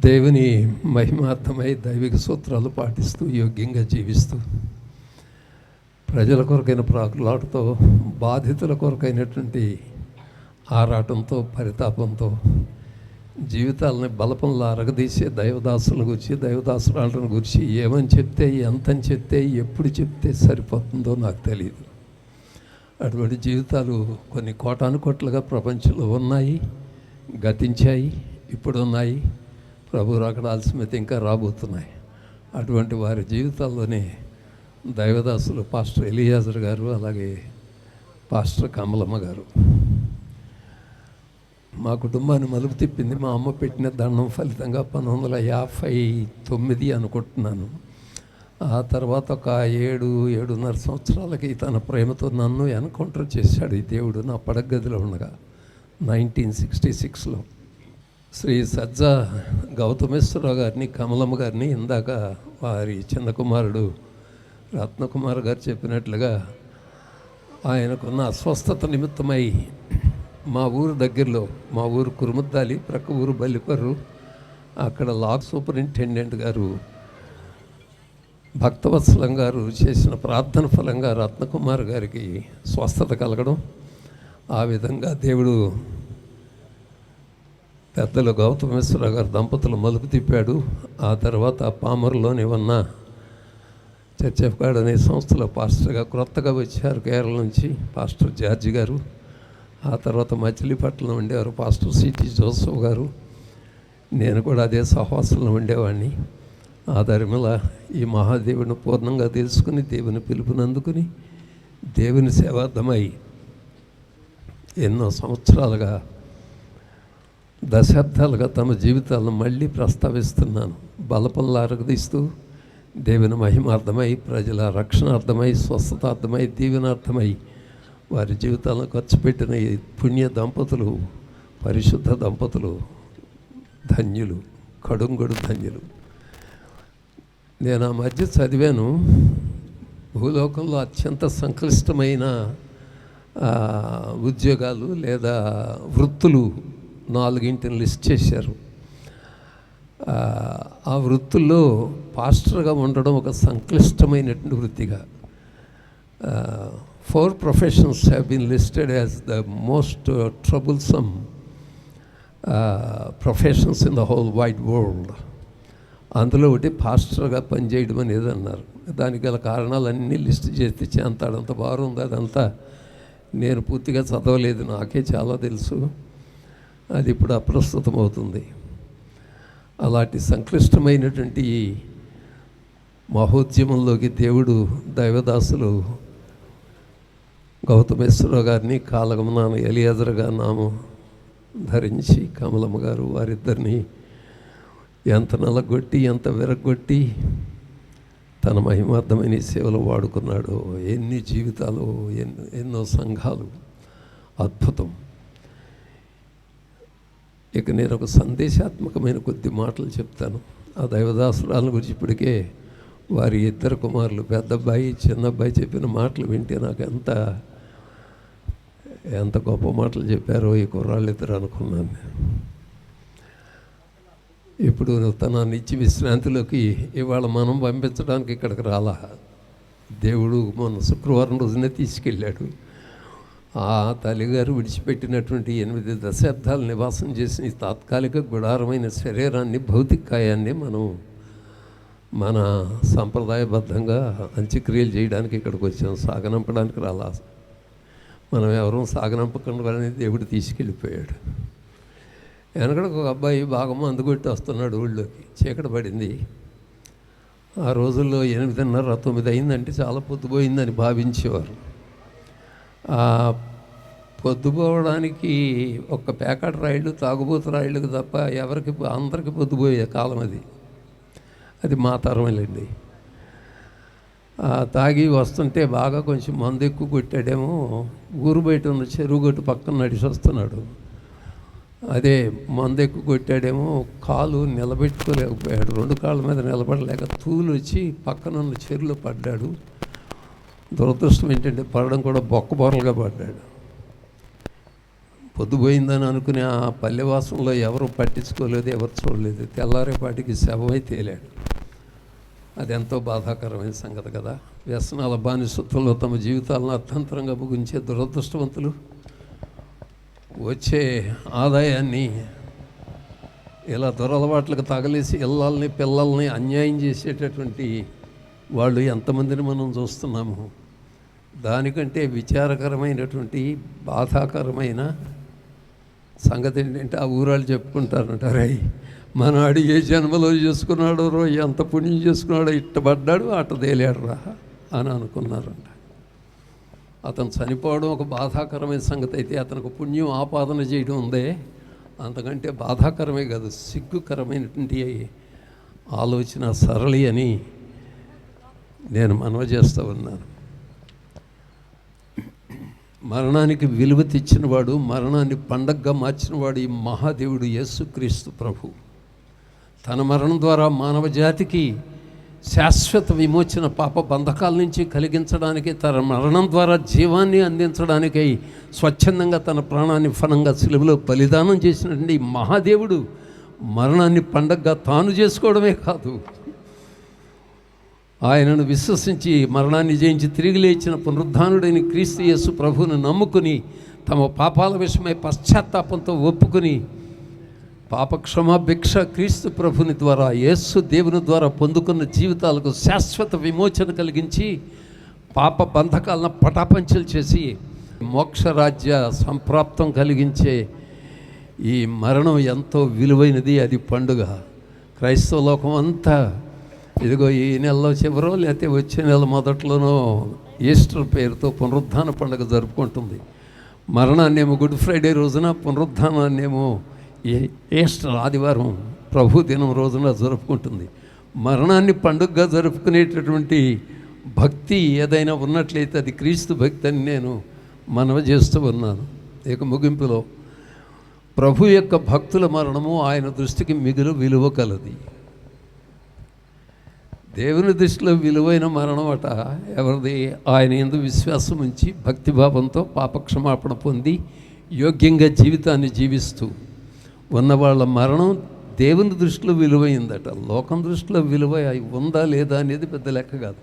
దేవుని మహిమార్థమై దైవిక సూత్రాలు పాటిస్తూ యోగ్యంగా జీవిస్తూ ప్రజల కొరకైన ప్రాకులాటతో బాధితుల కొరకైనటువంటి ఆరాటంతో పరితాపంతో జీవితాలని బలపంలో అరగదీసే దైవదాసుల గురించి దైవదాసురాలను గురించి ఏమని చెప్తే ఎంతని చెప్తే ఎప్పుడు చెప్తే సరిపోతుందో నాకు తెలియదు అటువంటి జీవితాలు కొన్ని కోటాను కోట్లుగా ప్రపంచంలో ఉన్నాయి గతించాయి ఇప్పుడు ఉన్నాయి ప్రభు రాకడ ఆలస్యమైతే ఇంకా రాబోతున్నాయి. అటువంటి వారి జీవితాల్లోనే దైవదాసులు పాస్టర్ ఎలియాజర్ గారు అలాగే పాస్టర్ కమలమ్మ గారు. మా కుటుంబాన్ని మలుపు తిప్పింది మా అమ్మ పెట్టిన దండం ఫలితంగా పంతొమ్మిది వందల యాభై తొమ్మిది అనుకుంటున్నాను. ఆ తర్వాత ఒక ఏడు ఏడున్నర సంవత్సరాలకి తన ప్రేమతో నన్ను ఎన్కౌంటర్ చేశాడు ఈ దేవుడు నా పడగదిలో ఉండగా. నైన్టీన్ సిక్స్టీ సిక్స్లో. శ్రీ సజ్జ గౌతమేశ్వరరావు గారిని కమలమ్మ గారిని ఇందాక వారి చిన్న కుమారుడు రత్నకుమార్ గారు చెప్పినట్లుగా ఆయనకున్న అస్వస్థత నిమిత్తమై మా ఊరు దగ్గరలో మా ఊరు కురుముద్దాలి ప్రక్క ఊరు బల్లిపర్రు అక్కడ లా సూపరింటెండెంట్ గారు భక్తవత్సలం గారు చేసిన ప్రార్థన ఫలంగా రత్నకుమార్ గారికి స్వస్థత కలగడం ఆ విధంగా దేవుడు పెద్దలు గౌతమ గౌతమేశ్వరరావు గారు దంపతులు మలుపు తిప్పాడు. ఆ తర్వాత పామర్లోని ఉన్న చర్చ్ ఆఫ్ గాడ్ అనే సంస్థలో పాస్టర్గా క్రొత్తగా వచ్చారు కేరళ నుంచి పాస్టర్ జార్జి గారు. ఆ తర్వాత మచిలీపట్నంలో ఉండేవారు పాస్టర్ సిటి జోసఫ్ గారు. నేను కూడా అదే సహవాసంలో ఉండేవాడిని. ఆ ధర్మల ఈ మహాదేవుని పూర్ణంగా తెలుసుకుని దేవుని పిలుపునందుకుని దేవుని సేవార్థమై ఎన్నో సంవత్సరాలుగా దశాబ్దాలుగా తమ జీవితాలను మళ్ళీ ప్రస్తావిస్తున్నాను. బలపంలా అరగదీస్తూ దేవుని మహిమార్థమై ప్రజల రక్షణార్థమై స్వస్థతార్థమై దీవెనార్థమై వారి జీవితాలను ఖర్చు పెట్టిన పుణ్య దంపతులు పరిశుద్ధ దంపతులు ధన్యులు కడుంగడు ధన్యులు. నేను ఆ మధ్య చదివాను భూలోకంలో అత్యంత సంక్లిష్టమైన ఉద్యోగాలు లేదా వృత్తులు నాలుగింటిని లిస్ట్ చేశారు. ఆ, వృత్తుల్లో పాస్టర్గా ఉండడం ఒక సంక్లిష్టమైనటువంటి వృత్తిగా. Four professions have been listed as the most troublesome professions in the whole wide world అందులో ఒకటి పాస్టర్గా పనిచేయడం అనేది అన్నారు. దానికి గల కారణాలన్నీ లిస్ట్ చేస్తే చేంతాడంత బాగుంది అదంతా నేను పూర్తిగా చదవలేదు నాకే చాలా తెలుసు. అది ఇప్పుడు అప్రస్తుతం అవుతుంది అలాంటి సంక్లిష్టమైనటువంటి ఈ మహోద్యమంలోకి దేవుడు దైవదాసులు గౌతమేశ్వరరావు గారిని కాలగమనాన ఎలియాజర్గా నాము ధరించి కమలమ్మ గారు వారిద్దరిని ఎంత నలగొట్టి ఎంత విరగొట్టి తన మహిమార్థమైన సేవలు వాడుకున్నాడో ఎన్ని జీవితాలు ఎన్నో సంఘాలు అద్భుతం. ఇక నేను ఒక సందేశాత్మకమైన కొద్ది మాటలు చెప్తాను. ఆ దైవదాసురాలను గురించి ఇప్పటికే వారి ఇద్దరు కుమారులు పెద్ద అబ్బాయి చిన్న అబ్బాయి చెప్పిన మాటలు వింటే నాకు ఎంత ఎంత గొప్ప మాటలు చెప్పారో ఈ కుర్రాళ్ళు ఇద్దరు అనుకున్నాను ఇప్పుడు తన నిత్య విశ్రాంతిలోకి ఇవాళ మనం పంపించడానికి ఇక్కడికి రాలా. దేవుడు మొన్న శుక్రవారం రోజునే తీసుకెళ్ళాడు. ఆ తల్లిగారు విడిచిపెట్టినటువంటి ఎనిమిది దశాబ్దాలు నివాసం చేసిన ఈ తాత్కాలిక గుడారమైన శరీరాన్ని భౌతికాయాన్ని మనం మన సంప్రదాయబద్ధంగా అంత్యక్రియలు చేయడానికి ఇక్కడికి వచ్చాం. సాగనంపడానికి రాలా. మనం ఎవరూ సాగనంపకుండా దేవుడు తీసుకెళ్ళిపోయాడు. వెనకడ ఒక అబ్బాయి బాగా అందుకొట్టి వస్తున్నాడు ఊళ్ళోకి. చీకటి పడింది. ఆ రోజుల్లో ఎనిమిదిన్నర తొమ్మిది అయిందంటే చాలా పొద్దుపోయిందని భావించేవారు. ఆ పొద్దుపోవడానికి ఒక్క ప్యాకెట్ రాయిళ్ళు తాగుబోతు రాయిళ్ళకి తప్ప ఎవరికి అందరికి పొద్దుపోయే కాలం అది. అది మా తరమేలండి. తాగి వస్తుంటే బాగా కొంచెం మందు ఎక్కువ కొట్టాడేమో ఊరు బయట ఉన్న చెరువు గట్టు పక్కన నడిచి వస్తున్నాడు. అదే మందు ఎక్కువ కొట్టాడేమో కాలు నిలబెట్టుకోలేకపోయాడు. రెండు కాళ్ళ మీద నిలబడలేక తూలు వచ్చి పక్కన ఉన్న చెరువులో పడ్డాడు. దురదృష్టం ఏంటంటే పడడం కూడా బొక్క బొరలుగా పడ్డాడు. పొద్దుపోయిందని అనుకుని ఆ పల్లెవాసంలో ఎవరు పట్టించుకోలేదు ఎవరు చూడలేదు. తెల్లారేపాటికి శవమై తేలాడు. అది ఎంతో బాధాకరమైన సంగతి కదా. వ్యసనాల బానిసత్వంలో తమ జీవితాలను అర్థంతరంగా ముగించే దురదృష్టవంతులు వచ్చే ఆదాయాన్ని ఇలా దురలవాట్లకు తగలేసి ఇళ్ళల్ని పిల్లల్ని అన్యాయం చేసేటటువంటి వాళ్ళు ఎంతమందిని మనం చూస్తున్నాము? దానికంటే విచారకరమైనటువంటి బాధాకరమైన సంగతి ఏంటంటే ఆ ఊరాళ్ళు చెప్పుకుంటారంటారు మన మనవాడు ఏ జన్మలో చేసుకున్నాడో రో ఎంత పుణ్యం చేసుకున్నాడో ఇట్టబడ్డాడు అట్ట తేలాడు రా అని అనుకున్నారంట. అతను చనిపోవడం ఒక బాధాకరమైన సంగతి అయితే అతనికి పుణ్యం ఆపాదన చేయడం ఉందే. అంతకంటే బాధాకరమే కాదు సిగ్గుకరమైనటువంటి ఆలోచన సరళి అని నేను మనవ చేస్తూ ఉన్నాను. మరణానికి విలువ తెచ్చినవాడు మరణాన్ని పండగగా మార్చినవాడు ఈ మహాదేవుడు యేసుక్రీస్తు ప్రభు. తన మరణం ద్వారా మానవ జాతికి శాశ్వత విమోచన పాప బంధకాల నుంచి కలిగించడానికి తన మరణం ద్వారా జీవాన్ని అందించడానికై స్వచ్ఛందంగా తన ప్రాణాన్ని ఫలంగా సిలువలో బలిదానం చేసినటువంటి మహాదేవుడు మరణాన్ని పండగగా తాను చేసుకోవడమే కాదు. ఆయనను విశ్వసించి మరణాన్ని జయించి తిరిగి లేచిన పునరుద్ధానుడైన క్రీస్తు యేసు ప్రభువును నమ్ముకుని తమ పాపాల విషయమై పశ్చాత్తాపంతో ఒప్పుకుని పాపక్షమాభిక్ష క్రీస్తు ప్రభుని ద్వారా యేసు దేవుని ద్వారా పొందుకున్న జీవితాలకు శాశ్వత విమోచన కలిగించి పాప బంధకాలను పటాపంచలు చేసి మోక్షరాజ్య సంప్రాప్తం కలిగించే ఈ మరణం ఎంతో విలువైనది. అది పండుగ. క్రైస్తవ లోకం అంతా ఇదిగో ఈ నెలలో చివరో లేకపోతే వచ్చే నెల మొదట్లోనో ఈస్టర్ పేరుతో పునరుద్ధాన పండుగ జరుపుకుంటుంది. మరణాన్నేమో గుడ్ ఫ్రైడే రోజున పునరుద్ధానాన్నేమో ఈస్టర్ ఆదివారం ప్రభు దినం రోజున జరుపుకుంటుంది. మరణాన్ని పండుగగా జరుపుకునేటటువంటి భక్తి ఏదైనా ఉన్నట్లయితే అది క్రీస్తు భక్తి అని నేను మనవి చేస్తూ ఉన్నాను. ఇక ముగింపులో ప్రభు యొక్క భక్తుల మరణము ఆయన దృష్టికి మిగులు విలువ కలది. దేవుని దృష్టిలో విలువైన మరణం అట. ఎవరిది? ఆయన ఎందు విశ్వాసం ఉంచి భక్తిభావంతో పాపక్షమాపణ పొంది యోగ్యంగా జీవితాన్ని జీవిస్తూ ఉన్న వాళ్ళ మరణం దేవుని దృష్టిలో విలువైందట. లోకం దృష్టిలో విలువ ఉందా లేదా అనేది పెద్ద లెక్క కాదు.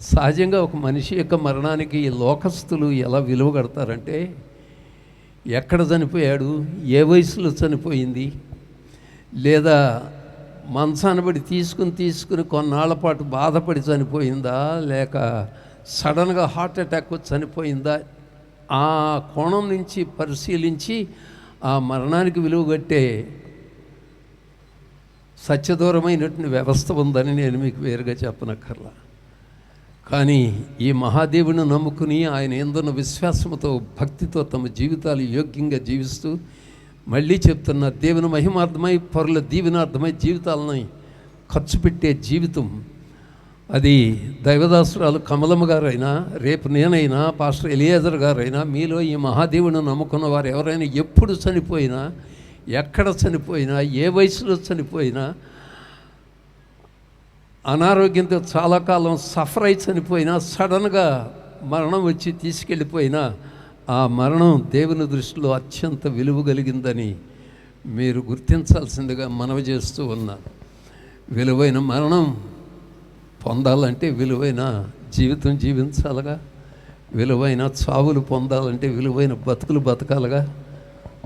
సహజంగా ఒక మనిషి యొక్క మరణానికి ఈ లోకస్తులు ఎలా విలువ కడతారంటే ఎక్కడ చనిపోయాడు? ఏ వయసులో చనిపోయింది? లేదా మంచానబడి తీసుకుని తీసుకుని కొన్నాళ్ళ పాటు బాధపడి చనిపోయిందా? లేక సడన్గా హార్ట్ అటాక్ చనిపోయిందా? ఆ కోణం నుంచి పరిశీలించి ఆ మరణానికి విలువ కట్టే సత్యదూరమైనటువంటి వ్యవస్థ ఉందని నేను మీకు వేరుగా చెప్పనక్కర్లా. కానీ ఈ మహాదేవుని నమ్ముకుని ఆయన ఎందున్న విశ్వాసముతో భక్తితో తమ జీవితాలు యోగ్యంగా జీవిస్తూ మళ్ళీ చెప్తున్న దేవుని మహిమార్థమై పరుల దీవెనార్థమై జీవితాలని ఖర్చు పెట్టే జీవితం. అది దైవదాసురాలు కమలమ్మ గారైనా రేపు నేనైనా పాస్టర్ ఎలియాజర్ గారైనా మీలో ఈ మహాదేవుని నమ్ముకున్న వారు ఎవరైనా ఎప్పుడు చనిపోయినా ఎక్కడ చనిపోయినా ఏ వయసులో చనిపోయినా అనారోగ్యంతో చాలా కాలం సఫర్ అయి చనిపోయినా సడన్గా మరణం వచ్చి తీసుకెళ్ళిపోయినా ఆ మరణం దేవుని దృష్టిలో అత్యంత విలువ కలిగిందని మీరు గుర్తించాల్సిందిగా మనవి చేస్తూ ఉన్నాను విలువైన మరణం పొందాలంటే విలువైన జీవితం జీవించాలిగా. విలువైన చావులు పొందాలంటే విలువైన బతుకులు బతకాలిగా.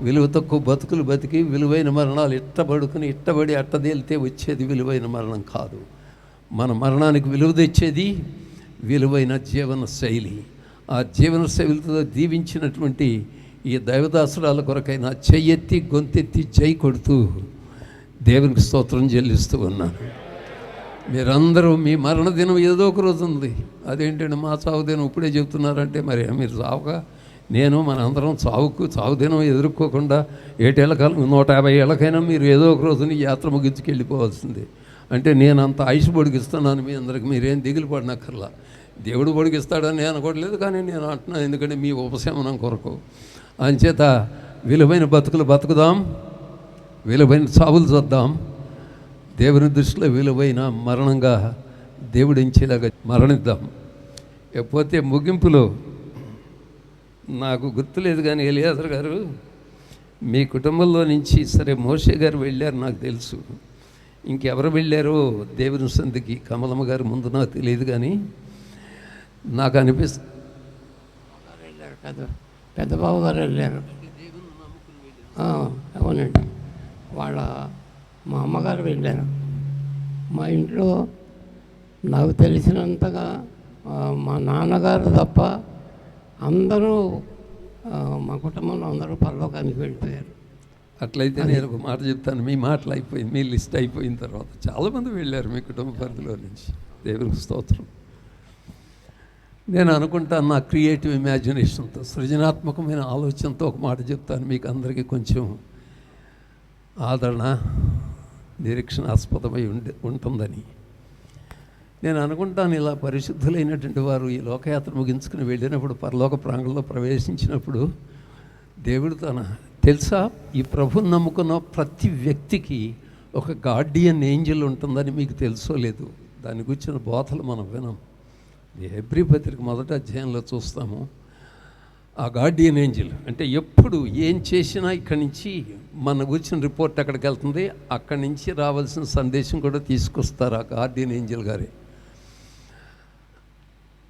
విలువ తక్కువ బతుకులు బతికి విలువైన మరణాలు ఇట్టబడుకుని ఇట్టబడి అట్టదేలితే వచ్చేది విలువైన మరణం కాదు. మన మరణానికి విలువ తెచ్చేది విలువైన జీవన శైలి. ఆ జీవన శైలితో దీవించినటువంటి ఈ దైవదాసురాల కొరకైనా చెయ్యెత్తి గొంతెత్తి జై కొడుతూ దేవునికి స్తోత్రం చెల్లిస్తూ ఉన్నాను. మీరందరూ మీ మరణ దినం ఏదో ఒక రోజు ఉంది. అదేంటండి మా చావు దినం ఇప్పుడే చెబుతున్నారంటే మరి మీరు చావుగా నేను మన అందరం చావుకు చావు దినం ఎదుర్కోకుండా ఏటేళ్ళ కాలం నూట యాభై ఏళ్ళకైనా మీరు ఏదో ఒక రోజుని యాత్ర ముగించుకెళ్ళిపోవాల్సిందే. అంటే నేను అంత ఆయుష్ పొడిగిస్తున్నాను మీ అందరికి మీరేం దిగులు పడినక్కర్లా. దేవుడు పొడిగిస్తాడని నేను అనుకోవట్లేదు కానీ నేను అంటున్నాను ఎందుకంటే మీ ఉపశమనం కొరకు. అంచేత విలువైన బతుకులు బతుకుదాం విలువైన చావులు చూద్దాం. దేవుని దృష్టిలో విలువైన మరణంగా దేవుడించేలాగా మరణిద్దాం. లేకపోతే ముగింపులో నాకు గుర్తులేదు కానీ ఎలియాసర్ గారు మీ కుటుంబంలో నుంచి సరే మోషే గారు వెళ్ళారు నాకు తెలుసు. ఇంకెవరు వెళ్ళారో దేవుని సంధికి కమలమ్మ గారు ముందు నాకు తెలియదు కానీ నాకు అనిపిస్తుంది వెళ్ళారు పెద్ద పెద్ద బాబు గారు వెళ్ళారు. అవునండి. వాళ్ళ మా అమ్మగారు వెళ్ళారు. మా ఇంట్లో నాకు తెలిసినంతగా మా నాన్నగారు తప్ప అందరూ మా కుటుంబంలో అందరూ పరలోకానికి వెళ్ళిపోయారు. అట్లయితే నేను ఒక మాట చెప్తాను. మీ మాటలు అయిపోయింది మీ లిస్ట్ అయిపోయిన తర్వాత చాలామంది వెళ్ళారు మీ కుటుంబ పరిధిలో నుంచి. దేవునికి స్తోత్రం. నేను అనుకుంటాను నా క్రియేటివ్ ఇమాజినేషన్తో సృజనాత్మకమైన ఆలోచనతో ఒక మాట చెప్తాను మీకు అందరికీ కొంచెం ఆదరణ నిరీక్షణాస్పదమై ఉండి ఉంటుందని. నేను అనుకుంటాను ఇలా పరిశుద్ధులైనటువంటి వారు ఈ లోకయాత్ర ముగించుకుని వెళ్ళినప్పుడు పరలోక ప్రాంగంలో ప్రవేశించినప్పుడు దేవుడు తన తెలుసా? ఈ ప్రభుని నమ్ముకున్న ప్రతి వ్యక్తికి ఒక గార్డియన్ ఏంజిల్ ఉంటుందని మీకు తెలుసో లేదు దాని గురించిన బోధలు మనం వినం. ఎబ్రి పత్రిక మొదట అధ్యాయంలో చూస్తాము. ఆ గార్డియన్ ఏంజిల్ అంటే ఎప్పుడు ఏం చేసినా ఇక్కడి నుంచి మన గురించిన రిపోర్ట్ ఎక్కడికి వెళ్తుంది? అక్కడి నుంచి రావాల్సిన సందేశం కూడా తీసుకొస్తారు ఆ గార్డియన్ ఏంజిల్ గారే.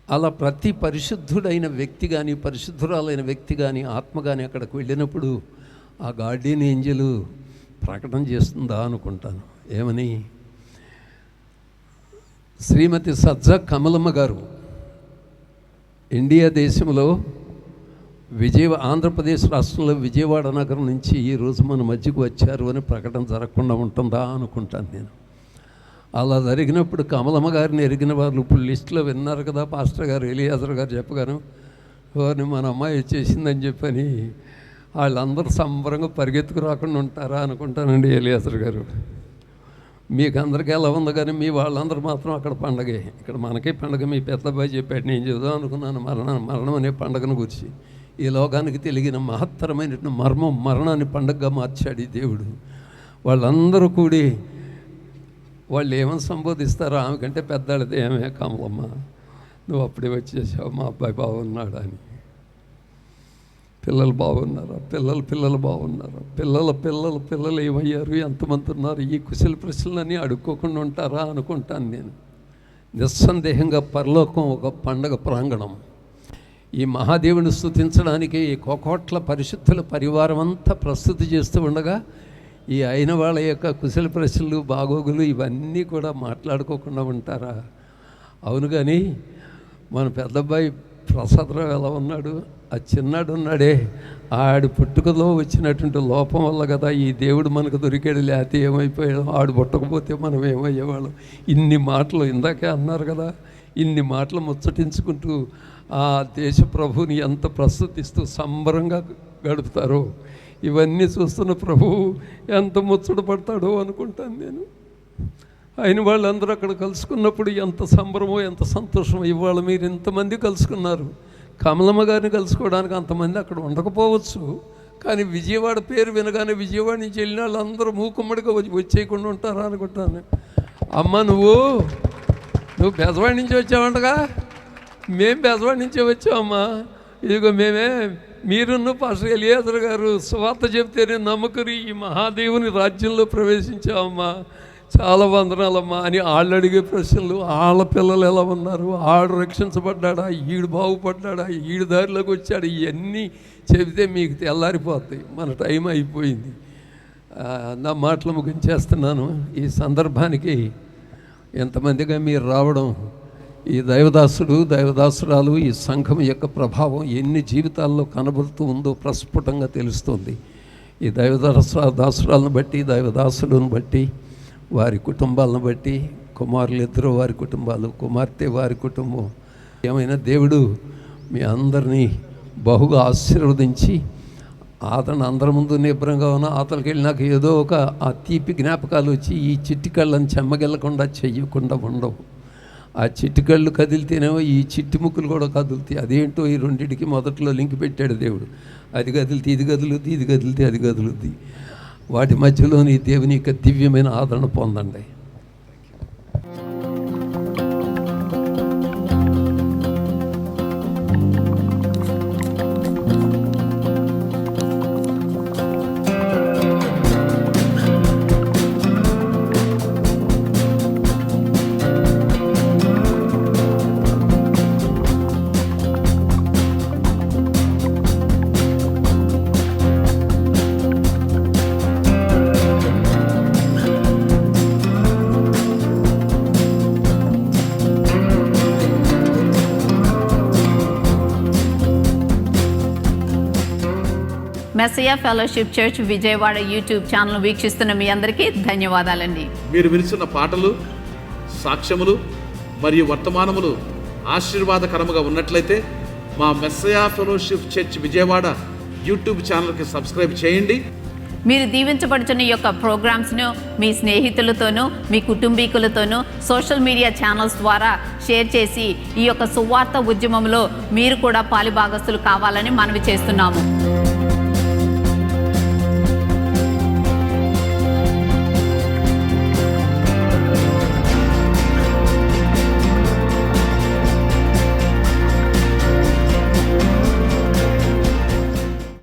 అలా ప్రతి పరిశుద్ధుడైన వ్యక్తి కానీ పరిశుద్ధురాలైన వ్యక్తి కానీ ఆత్మ కానీ అక్కడికి వెళ్ళినప్పుడు ఆ గార్డియన్ ఏంజిల్ ప్రకటన చేస్తుందా అనుకుంటాను. ఏమని? శ్రీమతి సజ్జ కమలమ్మ గారు ఇండియా దేశంలో విజయవాడ ఆంధ్రప్రదేశ్ రాష్ట్రంలో విజయవాడ నగరం నుంచి ఈరోజు మన మధ్యకు వచ్చారు అని ప్రకటన జరగకుండా ఉంటుందా అనుకుంటాను నేను. అలా జరిగినప్పుడు కమలమ్మ గారిని ఎరిగిన వాళ్ళు ఇప్పుడు లిస్టులో విన్నారు కదా పాస్టర్ గారు ఎలియాజర్ గారు చెప్పగాను వారిని మన అమ్మాయి వచ్చేసిందని చెప్పని వాళ్ళందరూ సంబరంగా పరిగెత్తుకు రాకుండా ఉంటారా అనుకుంటానండి ఎలియాజర్ గారు. మీకు అందరికీ ఎలా ఉంది కానీ మీ వాళ్ళందరూ మాత్రం అక్కడ పండగే. ఇక్కడ మనకే పండగ మీ పెద్దబాయి చెప్పాడు నేను చూద్దాం అనుకున్నాను మరణం మరణం అనే పండగను గురించి. ఈ లోకానికి తెలిగిన మహత్తరమైన మర్మం మరణాన్ని పండగగా మార్చాడు ఈ దేవుడు. వాళ్ళందరూ కూడి వాళ్ళు ఏమని సంబోధిస్తారో ఆమె కంటే పెద్దాడితే ఏమే కమలమ్మ. నువ్వు అప్పుడే వచ్చేసావు మా అబ్బాయి బాగున్నాడు అని. పిల్లలు బాగున్నారా? పిల్లలు పిల్లలు బాగున్నారా? పిల్లల పిల్లలు పిల్లలు ఏమయ్యారు? ఎంతమంది ఉన్నారు? ఈ కుశల ప్రశ్నలని అడుక్కోకుండా ఉంటారా అనుకుంటాను నేను. నిస్సందేహంగా పరలోకం ఒక పండగ ప్రాంగణం. ఈ మహాదేవుని స్థుతించడానికి ఈ కోకోట్ల పరిశుద్ధుల పరివారం అంతా ప్రస్తుతి చేస్తూ ఉండగా ఈ అయిన వాళ్ళ యొక్క కుశల ప్రశ్నలు బాగోగులు ఇవన్నీ కూడా మాట్లాడుకోకుండా ఉంటారా? అవును కానీ మన పెద్దబ్బాయి ప్రసాదరావు ఎలా ఉన్నాడు? ఆ చిన్నాడు ఉన్నాడే. ఆడి పుట్టుకలో వచ్చినటువంటి లోపం వల్ల కదా ఈ దేవుడు మనకు దొరికాడు. లేకపోతే ఏమైపోయాడు ఆడు పుట్టకపోతే మనం ఏమయ్యేవాళ్ళం? ఇన్ని మాటలు ఇందాకే అన్నారు కదా. ఇన్ని మాటలు ముచ్చటించుకుంటూ ఆ దేశ ప్రభువుని ఎంత ప్రస్తుతిస్తూ సంబరంగా గడుపుతారో. ఇవన్నీ చూస్తున్న ప్రభువు ఎంత ముచ్చట పడతాడో అనుకుంటాను నేను. అయిన వాళ్ళందరూ అక్కడ కలుసుకున్నప్పుడు ఎంత సంబరమో ఎంత సంతోషమో ఇవాళ మీరు ఇంతమంది కలుసుకున్నారు. కమలమ్మ గారిని కలుసుకోవడానికి అంతమంది అక్కడ ఉండకపోవచ్చు. కానీ విజయవాడ పేరు వినగానే విజయవాడ నుంచి వెళ్ళిన వాళ్ళందరూ మూకుమ్మడిగా వచ్చేయకుండా ఉంటారా అనుకుంటాను. అమ్మ నువ్వు నువ్వు బెజవాడి నుంచి వచ్చావంటగా? మేం బెజవాడి నుంచే వచ్చామమ్మా. ఇదిగో మేమే మీరున్ను పాస్టర్ ఎలియాదర్ గారు స్వార్థ చెప్తేనే నమ్మకరి ఈ మహాదేవుని రాజ్యంలో ప్రవేశించామమ్మా. చాలా వందనాలమ్మా అని వాళ్ళు అడిగే ప్రశ్నలు వాళ్ళ పిల్లలు ఎలా ఉన్నారు? ఆడు రక్షించబడ్డాడా? ఈడు బాగుపడ్డాడా? ఈడు దారిలోకి వచ్చాడు? ఇవన్నీ చెబితే మీకు తెల్లారిపోతాయి. మన టైం అయిపోయింది. నా మాటలు ముగించేస్తున్నాను. ఈ సందర్భానికి ఎంతమందిగా మీరు రావడం ఈ దైవదాసుడు దైవదాసురాలు ఈ సంఘం యొక్క ప్రభావం ఎన్ని జీవితాల్లో కనబడుతూ ఉందో ప్రస్ఫుటంగా తెలుస్తుంది. ఈ దైవదాసు దాసురాలను బట్టి దైవదాసులను బట్టి వారి కుటుంబాలను బట్టి కుమారులు ఇద్దరు వారి కుటుంబాలు కుమార్తె వారి కుటుంబం. ఏమైనా దేవుడు మీ అందరినీ బహుగా ఆశీర్వదించి అతను అందరి ముందు నిబ్రంగా ఉన్న అతనికి వెళ్ళినాక ఏదో ఒక ఆ తీపి జ్ఞాపకాలు వచ్చి ఈ చిట్టి కళ్ళని చెయ్యకుండా ఉండవు. ఆ చిట్టికళ్ళు కదిలితేనేమో ఈ చిట్టి ముక్కులు కూడా కదులుతాయి. అదేంటో ఈ రెండింటికి మొదట్లో లింక్ పెట్టాడు దేవుడు. అది కదిలితే ఇది కదులుద్ది ఇది కదిలితే అది కదులుద్ది. వాటి మధ్యలోని దేవుని యొక్క దివ్యమైన ఆదరణ పొందండి. Messiah Fellowship Church Vijayawada YouTube channel వీక్షిస్తున్న మీ అందరికీ ధన్యవాదాలండి. మీరు వినిచిన పాటలు సాక్ష్యములు మరియు వర్తమానములు ఆశీర్వాదకరముగా ఉన్నట్లయితే మా Messiah Fellowship Church Vijayawada YouTube ఛానల్కి సబ్స్క్రైబ్ చేయండి. మీరు దీవించబడుతున్న ఈ యొక్క ప్రోగ్రామ్స్ను మీ స్నేహితులతోనూ మీ కుటుంబీకులతోనూ సోషల్ మీడియా ఛానల్స్ ద్వారా షేర్ చేసి ఈ యొక్క సువార్త ఉద్యమంలో మీరు కూడా పాలిభాగస్తులు కావాలని మనవి చేస్తున్నాము.